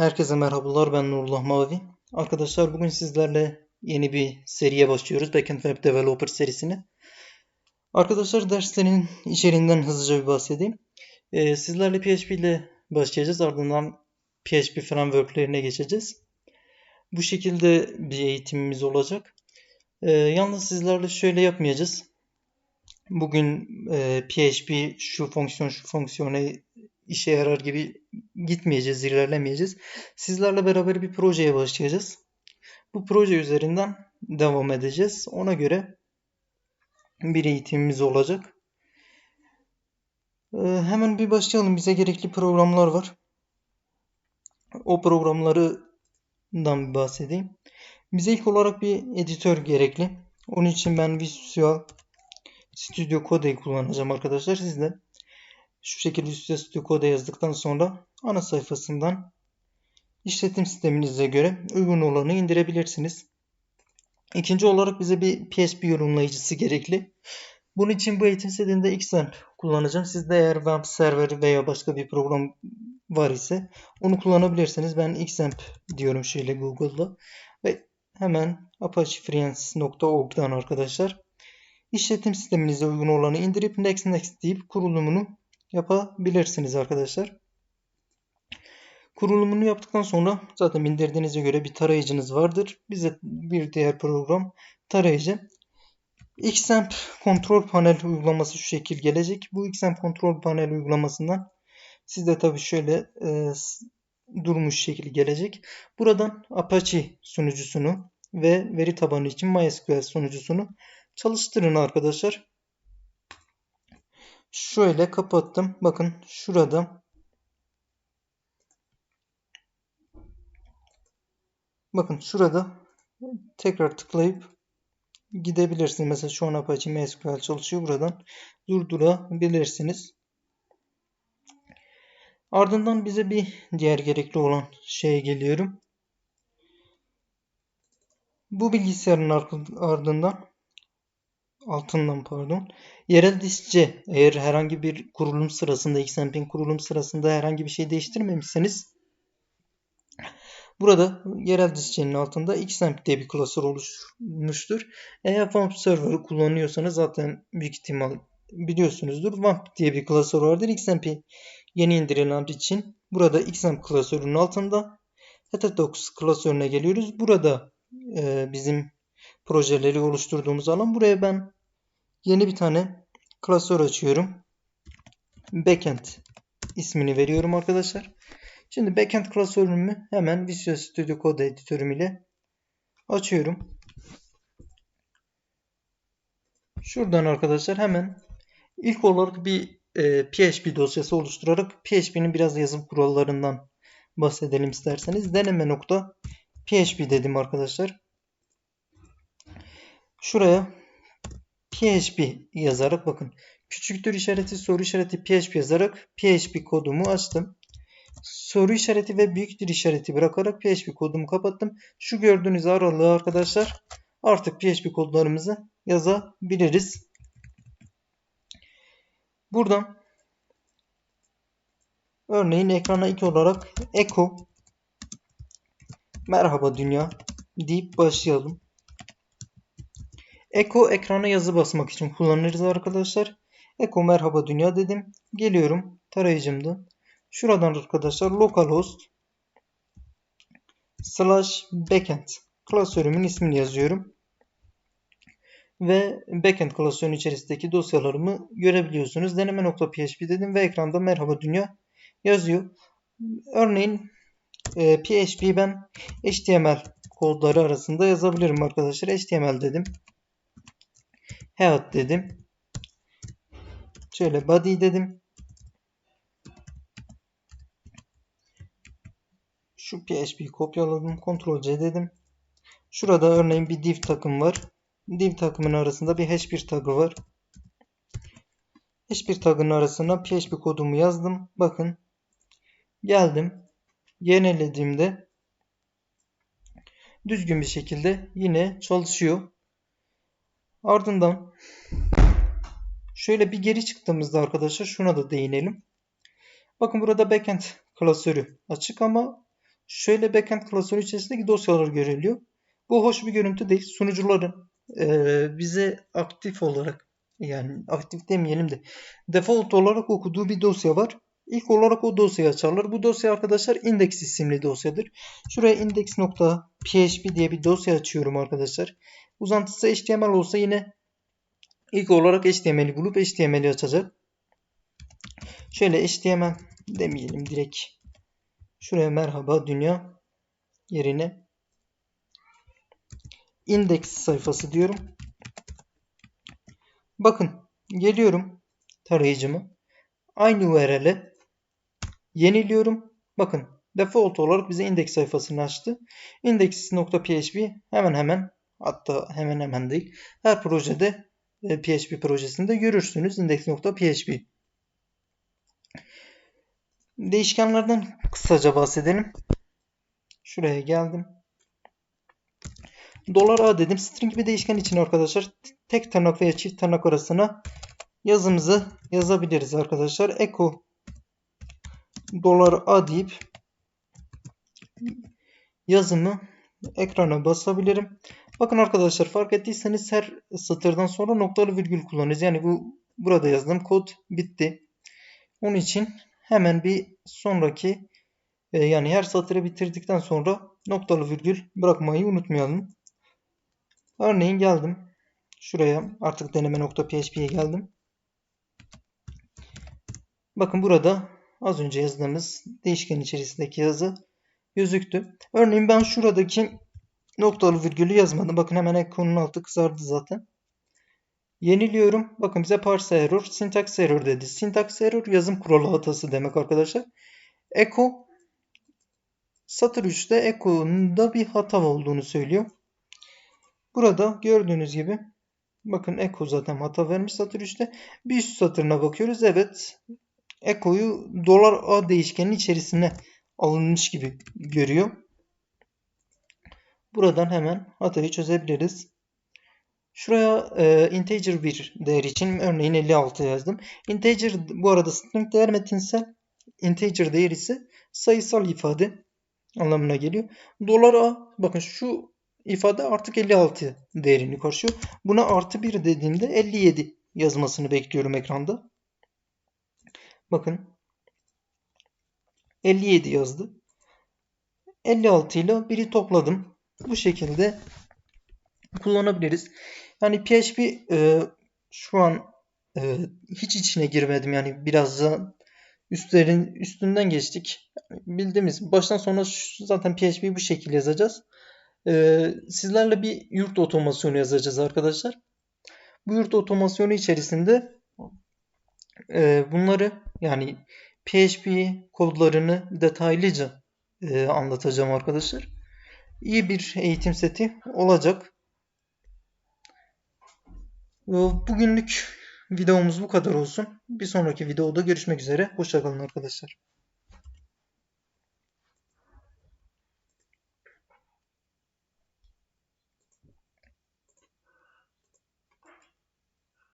Herkese merhabalar ben Nurullah Mavi. Arkadaşlar bugün sizlerle yeni bir seriye başlıyoruz. Backend Web Developer serisini. Arkadaşlar derslerin içeriğinden hızlıca bir bahsedeyim. Ee, sizlerle PHP ile başlayacağız. Ardından PHP frameworklerine geçeceğiz. Bu şekilde bir eğitimimiz olacak. Ee, yalnız sizlerle şöyle yapmayacağız. Bugün e, PHP şu fonksiyon şu fonksiyona işe yarar gibi gitmeyeceğiz, ilerlemeyeceğiz. Sizlerle beraber bir projeye başlayacağız. Bu proje üzerinden devam edeceğiz. Ona göre bir eğitimimiz olacak. Ee, hemen bir başlayalım. Bize gerekli programlar var. O programlardan bir bahsedeyim. Bize ilk olarak bir editör gerekli. Onun için ben Visual Studio Code'yi kullanacağım arkadaşlar. Siz de şu şekilde üstüne Studio Code yazdıktan sonra ana sayfasından işletim sisteminize göre uygun olanı indirebilirsiniz. İkinci olarak bize bir PHP yorumlayıcısı gerekli. Bunun için bu eğitim setinde Xamp kullanacağım. Sizde eğer web server veya başka bir program var ise onu kullanabilirsiniz. Ben Xamp diyorum şöyle Google'da ve hemen apachefreelance.org'dan arkadaşlar işletim sisteminize uygun olanı indirip next next deyip kurulumunu yapabilirsiniz arkadaşlar. Kurulumunu yaptıktan sonra zaten indirdiğinize göre bir tarayıcınız vardır. Bize bir diğer program tarayıcı. Xamp kontrol panel uygulaması şu şekil gelecek. Bu Xamp kontrol panel uygulamasından sizde tabii şöyle e, durmuş şekil gelecek. Buradan Apache sunucusunu ve veri tabanı için MySQL sunucusunu çalıştırın arkadaşlar. Şöyle kapattım. Bakın şurada bakın şurada tekrar tıklayıp gidebilirsiniz. Mesela şu an Apache MySQL çalışıyor. Buradan durdurabilirsiniz. Ardından bize bir diğer gerekli olan şeye geliyorum. Bu bilgisayarın ardından altından pardon. Yerel diskçe eğer herhangi bir kurulum sırasında XMP'in kurulum sırasında herhangi bir şey değiştirmemişseniz burada yerel diskçenin altında XMP diye bir klasör oluşmuştur. Eğer WAMP server'ı kullanıyorsanız zaten büyük ihtimal biliyorsunuzdur. WAMP diye bir klasör vardır. XMP yeni indirilen için burada XMP klasörünün altında Heterodox klasörüne geliyoruz. Burada e, bizim projeleri oluşturduğumuz alan. Buraya ben yeni bir tane klasör açıyorum. Backend ismini veriyorum arkadaşlar. Şimdi backend klasörümü hemen Visual Studio Code editörüm ile açıyorum. Şuradan arkadaşlar hemen ilk olarak bir e, PHP dosyası oluşturarak PHP'nin biraz yazım kurallarından bahsedelim isterseniz. Deneme nokta PHP dedim arkadaşlar. Şuraya PHP yazarak bakın küçüktür işareti soru işareti PHP yazarak PHP kodumu açtım. Soru işareti ve büyüktür işareti bırakarak PHP kodumu kapattım. Şu gördüğünüz aralığı arkadaşlar artık PHP kodlarımızı yazabiliriz. Buradan örneğin ekrana ilk olarak echo merhaba dünya deyip başlayalım. Eko ekrana yazı basmak için kullanırız arkadaşlar. Eko merhaba dünya dedim. Geliyorum tarayıcımda. Şuradan arkadaşlar localhost slash backend klasörümün ismini yazıyorum. Ve backend klasörün içerisindeki dosyalarımı görebiliyorsunuz. Deneme.php dedim ve ekranda merhaba dünya yazıyor. Örneğin e, PHP ben HTML kodları arasında yazabilirim arkadaşlar. HTML dedim. Head dedim. Şöyle body dedim. Şu PHP'yi kopyaladım. Ctrl C dedim. Şurada örneğin bir div takım var. Div takımın arasında bir h1 tagı var. H1 tagının arasına PHP kodumu yazdım. Bakın. Geldim. Yenilediğimde düzgün bir şekilde yine çalışıyor. Ardından şöyle bir geri çıktığımızda arkadaşlar şuna da değinelim. Bakın burada backend klasörü açık ama şöyle backend klasörü içerisindeki dosyalar görülüyor. Bu hoş bir görüntü değil. Sunucuların e, bize aktif olarak yani aktif demeyelim de default olarak okuduğu bir dosya var. İlk olarak o dosyayı açarlar. Bu dosya arkadaşlar index isimli dosyadır. Şuraya index.php diye bir dosya açıyorum arkadaşlar. Uzantısı HTML olsa yine ilk olarak HTML'i bulup HTML'i açacak. Şöyle HTML demeyelim direkt. Şuraya merhaba dünya yerine index sayfası diyorum. Bakın geliyorum tarayıcımı. Aynı URL'e yeniliyorum. Bakın default olarak bize index sayfasını açtı. Index.php hemen hemen hatta hemen hemen değil her projede PHP projesinde görürsünüz index.php. Değişkenlerden kısaca bahsedelim. Şuraya geldim. Dolar A dedim. String bir değişken için arkadaşlar tek tırnak veya çift tırnak arasına yazımızı yazabiliriz arkadaşlar. Echo dolar A deyip yazımı ekrana basabilirim. Bakın arkadaşlar fark ettiyseniz her satırdan sonra noktalı virgül kullanıyoruz. Yani bu burada yazdığım kod bitti. Onun için hemen bir sonraki e, yani her satırı bitirdikten sonra noktalı virgül bırakmayı unutmayalım. Örneğin geldim. Şuraya artık deneme php'ye geldim. Bakın burada az önce yazdığımız değişken içerisindeki yazı gözüktü. Örneğin ben şuradaki noktalı virgülü yazmadım. Bakın hemen ekranın altı kızardı zaten. Yeniliyorum. Bakın bize parse error, syntax error dedi. Syntax error yazım kuralı hatası demek arkadaşlar. Echo satır 3'te echo'nda bir hata olduğunu söylüyor. Burada gördüğünüz gibi bakın echo zaten hata vermiş satır 3'te. Bir üst satırına bakıyoruz. Evet echo'yu dolar a değişkenin içerisine alınmış gibi görüyor. Buradan hemen hatayı çözebiliriz. Şuraya e, integer bir değer için örneğin 56 yazdım. Integer bu arada string değer metinsel. Integer değer ise sayısal ifade anlamına geliyor. Dolar a bakın şu ifade artık 56 değerini karşıyor. Buna artı 1 dediğimde 57 yazmasını bekliyorum ekranda. Bakın 57 yazdı. 56 ile 1'i topladım. Bu şekilde kullanabiliriz. Yani PHP e, şu an e, hiç içine girmedim. Yani biraz da üstlerin üstünden geçtik. Bildiğimiz baştan sona zaten PHP bu şekilde yazacağız. E, sizlerle bir yurt otomasyonu yazacağız arkadaşlar. Bu yurt otomasyonu içerisinde e, bunları yani PHP kodlarını detaylıca e, anlatacağım arkadaşlar. İyi bir eğitim seti olacak. Bugünlük videomuz bu kadar olsun. Bir sonraki videoda görüşmek üzere. Hoşçakalın arkadaşlar.